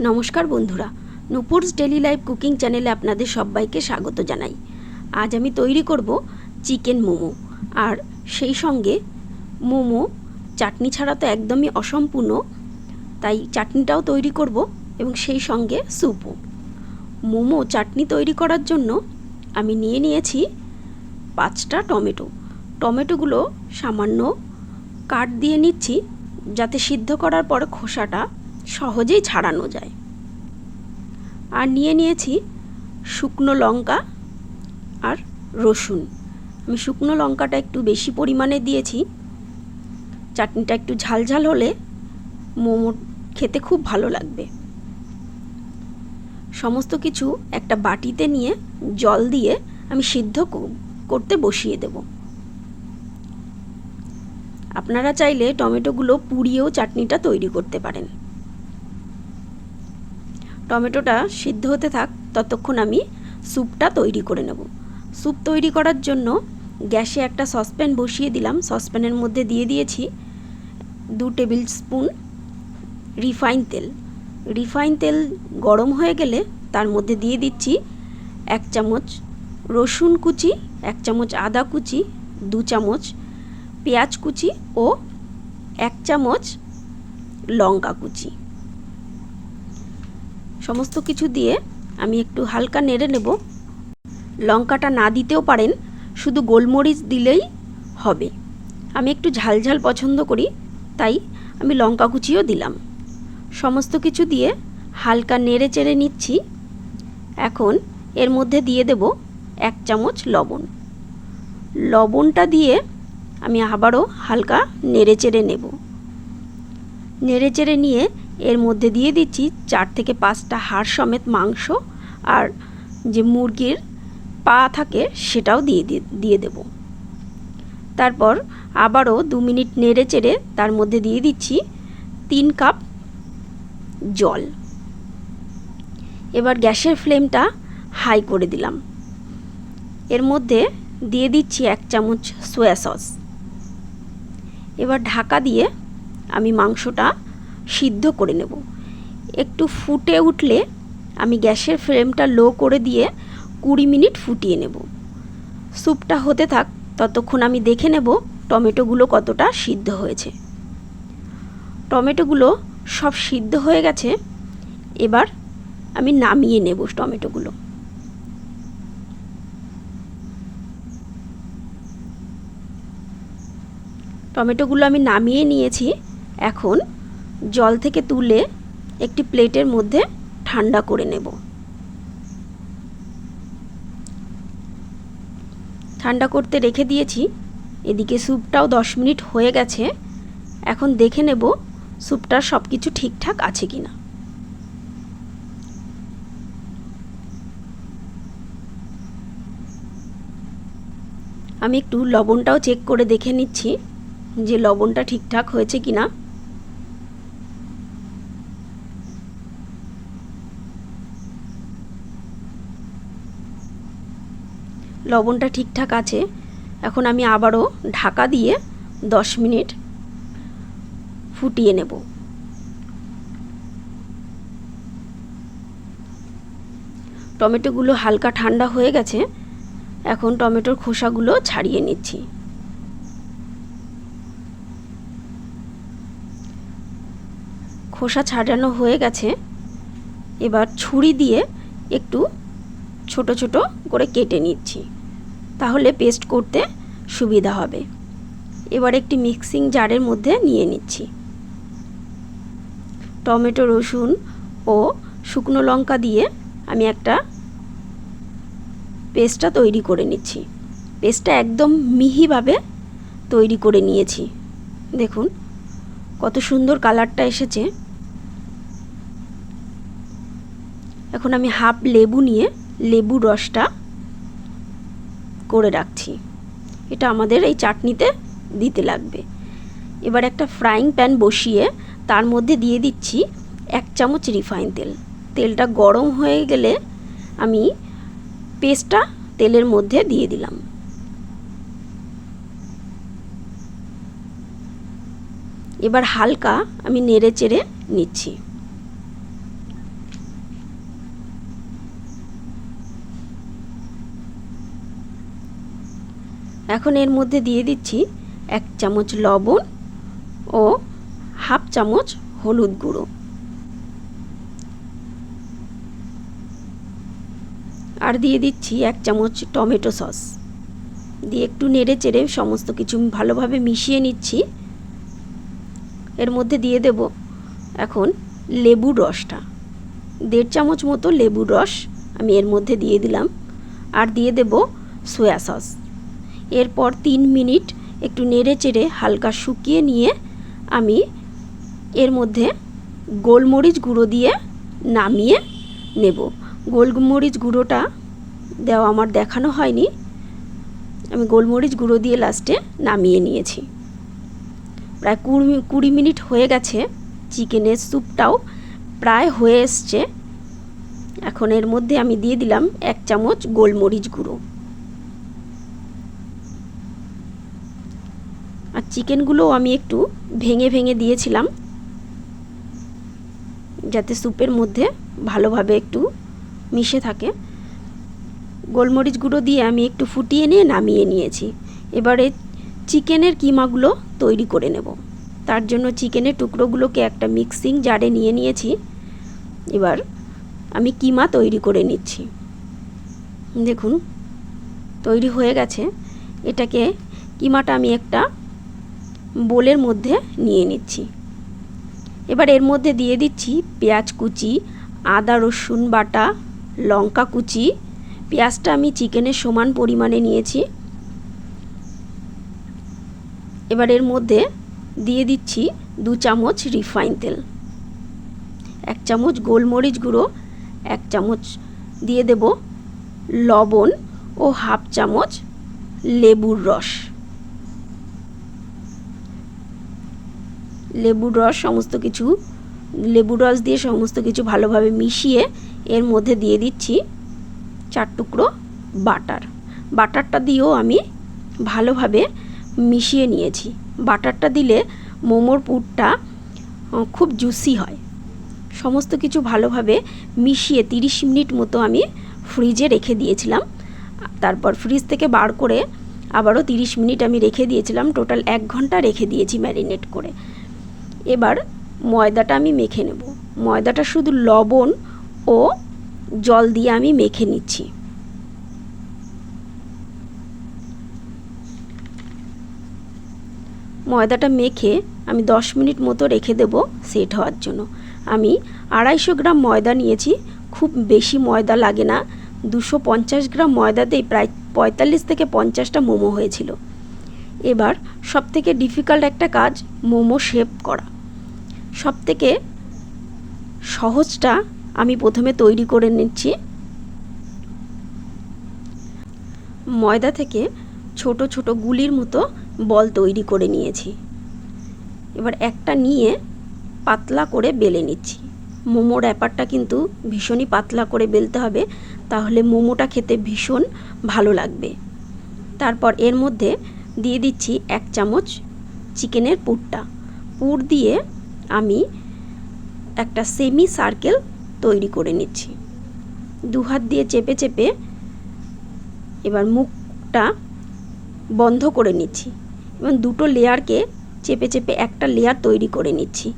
নমস্কার বন্ধুরা, Nupur's daily life cooking চ্যানেলে আপনাদের সবাইকে স্বাগত জানাই। আজ আমি তৈরি করব চিকেন মোমো, আর সেই সঙ্গে মোমো চাটনি ছাড়া তো একদমই অসম্পূর্ণ, তাই চাটনিটাও তৈরি করব এবং সেই সঙ্গে স্যুপও। মোমো চাটনি তৈরি করার জন্য আমি নিয়ে নিয়েছি পাঁচটা টমেটো। টমেটোগুলো সামান্য কাট দিয়ে নিচ্ছি, যাতে সিদ্ধ করার পর খোসাটা সহজেই ছাড়ানো যায়। আর নিয়ে নিয়েছি শুকনো লঙ্কা আর রসুন। আমি শুকনো লঙ্কাটা একটু বেশি পরিমাণে দিয়েছি। চাটনিটা একটু ঝালঝাল হলে মোমো খেতে খুব ভালো লাগবে। সমস্ত কিছু একটা বাটিতে নিয়ে জল দিয়ে আমি সিদ্ধ করতে বসিয়ে দেব। আপনারা চাইলে টমেটোগুলো পুড়িয়েও চাটনিটা তৈরি করতে পারেন। টমেটোটা সিদ্ধ হতে থাক, ততক্ষণ আমি স্যুপটা তৈরি করে নেব। স্যুপ তৈরি করার জন্য গ্যাসে একটা সসপ্যান বসিয়ে দিলাম। সসপ্যানের মধ্যে দিয়ে দিয়েছি দু টেবিল স্পুন রিফাইন তেল। রিফাইন তেল গরম হয়ে গেলে তার মধ্যে দিয়ে দিচ্ছি এক চামচ রসুন কুচি, এক চামচ আদা কুচি, দু চামচ পেঁয়াজ কুচি ও এক চামচ লঙ্কা কুচি। সমস্ত কিছু দিয়ে আমি একটু হালকা নেড়ে নেব। লঙ্কাটা না দিতেও পারেন, শুধু গোলমরিচ দিলেই হবে। আমি একটু ঝালঝাল পছন্দ করি, তাই আমি লঙ্কা কুচিও দিলাম। সমস্ত কিছু দিয়ে হালকা নেড়ে চেড়ে নিচ্ছি। এখন এর মধ্যে দিয়ে দেব এক চামচ লবণ। লবণটা দিয়ে আমি আবারও হালকা নেড়ে চেড়ে নেব। নেড়ে চেড়ে নিয়ে এর মধ্যে দিয়ে দিচ্ছি চার থেকে পাঁচটা হাড় সমেত মাংস আর যে মুরগির পা থাকে সেটাও দিয়ে দিয়ে দেব। তারপর আবারও দু মিনিট নেড়ে চেড়ে তার মধ্যে দিয়ে দিচ্ছি তিন কাপ জল। এবার গ্যাসের ফ্লেমটা হাই করে দিলাম। এর মধ্যে দিয়ে দিচ্ছি এক চামচ সোয়া সস। এবার ঢাকা দিয়ে আমি মাংসটা সিদ্ধ করে নেব। একটু ফুটে উঠলে আমি গ্যাসের ফ্লেমটা লো করে দিয়ে কুড়ি মিনিট ফুটিয়ে নেব। স্যুপটা হতে থাক, ততক্ষণ আমি দেখে নেব টমেটোগুলো কতটা সিদ্ধ হয়েছে। টমেটোগুলো সব সিদ্ধ হয়ে গেছে, এবার আমি নামিয়ে নেব টমেটোগুলো। টমেটোগুলো আমি নামিয়ে নিয়েছি, এখন জল থেকে তুলে একটি প্লেটের মধ্যে ঠান্ডা করে নেব। ঠান্ডা করতে রেখে দিয়েছি। এদিকে স্যুপটাও দশ মিনিট হয়ে গেছে। এখন দেখে নেব স্যুপটার সব কিছু ঠিকঠাক আছে কি না আমি একটু লবণটাও চেক করে দেখে নিচ্ছি যে লবণটা ঠিকঠাক হয়েছে কি না লবণটা ঠিকঠাক আছে। এখন আমি আবারও ঢাকা দিয়ে দশ মিনিট ফুটিয়ে নেব। টমেটোগুলো হালকা ঠান্ডা হয়ে গেছে। এখন টমেটোর খোসাগুলো ছাড়িয়ে নিচ্ছি। খোসা ছাড়ানো হয়ে গেছে। এবার ছুরি দিয়ে একটু ছোট ছোট করে কেটে নিচ্ছি। তাহলে পেস্ট করতে সুবিধা হবে। এবার একটি মিক্সিং জারের মধ্যে নিয়ে নিচ্ছি। টমেটো, রসুন ও শুকনো লঙ্কা দিয়ে আমি একটা পেস্টটা তৈরি করে নিচ্ছি। পেস্টটা একদম মিহিভাবে তৈরি করে নিয়েছি। দেখুন, কত সুন্দর কালারটা এসেছে। এখন আমি হাফ লেবু নিয়ে লেবু রসটা করে রাখছি। এটা আমাদের এই চাটনিতে দিতে লাগবে। এবার একটা ফ্রাইং প্যান বসিয়ে তার মধ্যে দিয়ে দিচ্ছি এক চামচ রিফাইন তেল। তেলটা গরম হয়ে গেলে আমি পেস্টটা তেলের মধ্যে দিয়ে দিলাম। এবার হালকা আমি নেড়ে চেড়ে নিচ্ছি। এখন এর মধ্যে দিয়ে দিচ্ছি এক চামচ লবণ ও হাফ চামচ হলুদ গুঁড়ো। আর দিয়ে দিচ্ছি এক চামচ টমেটো সস। দিয়ে একটু নেড়ে চেড়ে সমস্ত কিছু ভালোভাবে মিশিয়ে নিচ্ছি। এর মধ্যে দিয়ে দেব এখন লেবুর রসটা। দেড় চামচ মতো লেবুর রস আমি এর মধ্যে দিয়ে দিলাম। আর দিয়ে দেব সয়া সস। এরপর তিন মিনিট একটু নেড়ে চেড়ে হালকা শুকিয়ে নিয়ে আমি এর মধ্যে গোলমরিচ গুঁড়ো দিয়ে নামিয়ে নেব। গোলমরিচ গুঁড়োটা দেওয়া আমার দেখানো হয়নি। আমি গোলমরিচ গুঁড়ো দিয়ে লাস্টে নামিয়ে নিয়েছি। প্রায় কুড়ি কুড়ি মিনিট হয়ে গেছে। চিকেনের স্যুপটাও প্রায় হয়ে এসছে। এখন এর মধ্যে আমি দিয়ে দিলাম এক চামচ গোলমরিচ গুঁড়ো। আর চিকেনগুলোও আমি একটু ভেঙে ভেঙে দিয়েছিলাম, যাতে স্যুপের মধ্যে ভালোভাবে একটু মিশে থাকে। গোলমরিচ গুঁড়ো দিয়ে আমি একটু ফুটিয়ে নিয়ে নামিয়ে নিয়েছি। এবারে চিকেনের কিমাগুলো তৈরি করে নেব। তার জন্য চিকেনের টুকরোগুলোকে একটা মিক্সিং জারে নিয়ে নিয়েছি। এবার আমি কিমা তৈরি করে নিচ্ছি। দেখুন, তৈরি হয়ে গেছে। এটাকে, কিমাটা আমি একটা বোলের মধ্যে নিয়ে নিচ্ছি। এবার এর মধ্যে দিয়ে দিচ্ছি পেঁয়াজ কুচি, আদা, রসুন বাটা, লঙ্কা কুচি। পেঁয়াজটা আমি চিকেনের সমান পরিমাণে নিয়েছি। এবার এর মধ্যে দিয়ে দিচ্ছি দু চামচ রিফাইন তেল। এক চামচ গোলমরিচ গুঁড়ো, এক চামচ দিয়ে দেব লবণ ও হাফ চামচ লেবুর রস। লেবুর রস সমস্ত কিছু লেবুর রস দিয়ে সমস্ত কিছু ভালোভাবে মিশিয়ে এর মধ্যে দিয়ে দিচ্ছি চার টুকরো বাটার। বাটারটা দিয়েও আমি ভালোভাবে মিশিয়ে নিয়েছি। বাটারটা দিলে মোমোর পুরটা খুব জুসি হয়। সমস্ত কিছু ভালোভাবে মিশিয়ে তিরিশ মিনিট মতো আমি ফ্রিজে রেখে দিয়েছিলাম। তারপর ফ্রিজ থেকে বার করে আবারও তিরিশ মিনিট আমি রেখে দিয়েছিলাম। টোটাল এক ঘণ্টা রেখে দিয়েছি ম্যারিনেট করে। এবার ময়দাটা আমি মেখে নেব। ময়দাটা শুধু লবণ ও জল দিয়ে আমি মেখে নিচ্ছি। ময়দাটা মেখে আমি দশ মিনিট মতো রেখে দেব সেট হওয়ার জন্য। আমি আড়াইশো গ্রাম ময়দা নিয়েছি, খুব বেশি ময়দা লাগে না। দুশো পঞ্চাশ গ্রাম ময়দাতেই প্রায় পঁয়তাল্লিশ থেকে পঞ্চাশটা মোমো হয়েছিল। এবার সব থেকে ডিফিকাল্ট একটা কাজ, মোমো শেপ করা। সব থেকে সহজটা আমি প্রথমে তৈরি করে নিচ্ছি। ময়দা থেকে ছোট ছোট গুলির মতো বল তৈরি করে নিয়েছি। এবার একটা নিয়ে পাতলা করে বেলে নিচ্ছি। মোমোর অ্যাপারটা কিন্তু ভীষণই পাতলা করে বেলতে হবে, তাহলে মোমোটা খেতে ভীষণ ভালো লাগবে। তারপর এর মধ্যে দিয়ে দিচ্ছি এক চামচ চিকেনের পুরটা। পুর দিয়ে আমি একটা সেমি সার্কেল তৈরি করে নিচ্ছি। দু হাত দিয়ে চেপে চেপে এবার মুখটা বন্ধ করে নিচ্ছি এবং দুটো লেয়ারকে চেপে চেপে একটা লেয়ার তৈরি করে নিচ্ছি।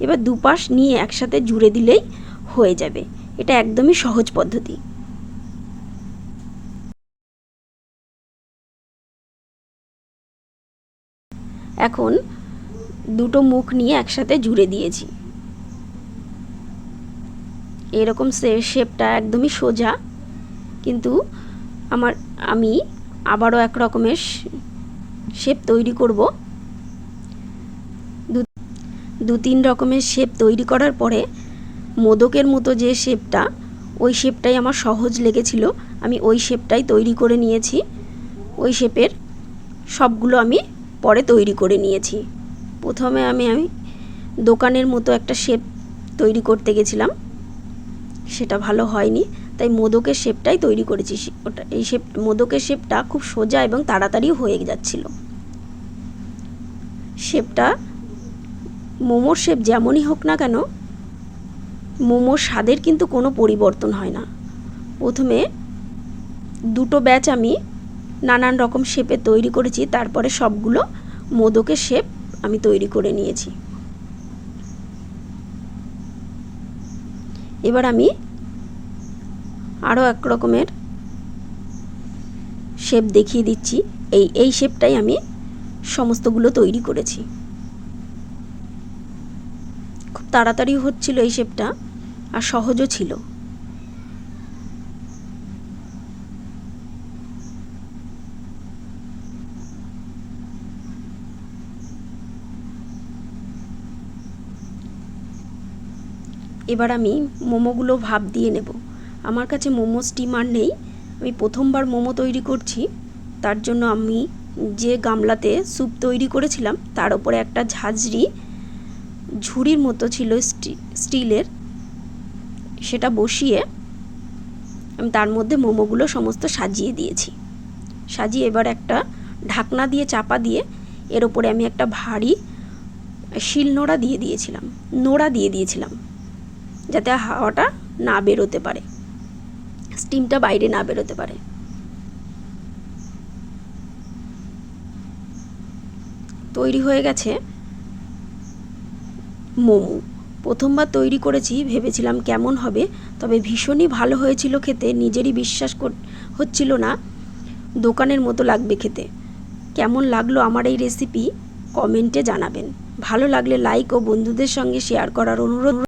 এবার দুপাশ নিয়ে একসাথে জুড়ে দিলেই হয়ে যাবে। এটা একদমই সহজ পদ্ধতি। এখন দুটো মুখ নিয়ে একসাথে জুড়ে দিয়েছি। এরকম শেপটা একদমই সোজা, কিন্তু আমার, আমি আবারও এক রকমের শেপ তৈরি করব। দু তিন রকমের শেপ তৈরি করার পরে মোদকের মতো যে শেপটা, ওই শেপটাই আমার সহজ লেগেছিল। আমি ওই শেপটাই তৈরি করে নিয়েছি। ওই শেপের সবগুলো আমি পরে তৈরি করে নিয়েছি। প্রথমে আমি আমি দোকানের মতো একটা শেপ তৈরি করতে গেছিলাম। সেটা ভালো হয়নি। তাই মোদকের শেপটাই তৈরি করেছি। ওটা, এই শেপ মোদকের শেপটা খুব সোজা এবং তাড়াতাড়ি হয়ে যাচ্ছিল। শেপটা মোমোর শেপ যেমনই হোক না কেন, মোমোর স্বাদের কিন্তু কোনো পরিবর্তন হয় না। প্রথমে দুটো ব্যাচ আমি নানান রকম শেপে তৈরি করেছি। তারপরে সবগুলো মোদকের শেপ আমি তৈরি করে নিয়েছি। এবার আমি আরও এক রকমের শেপ দেখিয়ে দিচ্ছি। এই এই শেপটাই আমি সমস্তগুলো তৈরি করেছি। খুব তাড়াতাড়ি হচ্ছিল এই শেপটা আর সহজও ছিল। এবার আমি মোমোগুলো ভাপ দিয়ে নেব। আমার কাছে মোমো স্টিমার নেই। আমি প্রথমবার মোমো তৈরি করছি। তার জন্য আমি যে গামলাতে স্যুপ তৈরি করেছিলাম, তার উপরে একটা ঝাঁঝরি ঝুড়ির মতো ছিল স্টিলের। সেটা বসিয়ে আমি তার মধ্যে মোমোগুলো সমস্ত সাজিয়ে দিয়েছি। সাজিয়ে এবার একটা ঢাকনা দিয়ে চাপা দিয়ে এর ওপরে আমি একটা ভারী শিল নোড়া দিয়ে দিয়েছিলাম। নোড়া দিয়ে দিয়েছিলাম। যাতে হাওয়াটা না বেরোতে পারে। স্টিমটা বাইরে না বেরোতে পারে। তৈরি হয়ে গেছে মোমো। প্রথমবার তৈরি করেছি, ভেবেছিলাম কেমন হবে, তবে ভীষণই ভালো হয়েছিল খেতে, নিজেরই বিশ্বাস হচ্ছিল না, দোকানের মতো লাগবে খেতে। কেমন লাগল আমার এই রেসিপি কমেন্টে জানাবেন। ভালো লাগলে লাইক ও বন্ধুদের সঙ্গে শেয়ার করার অনুরোধ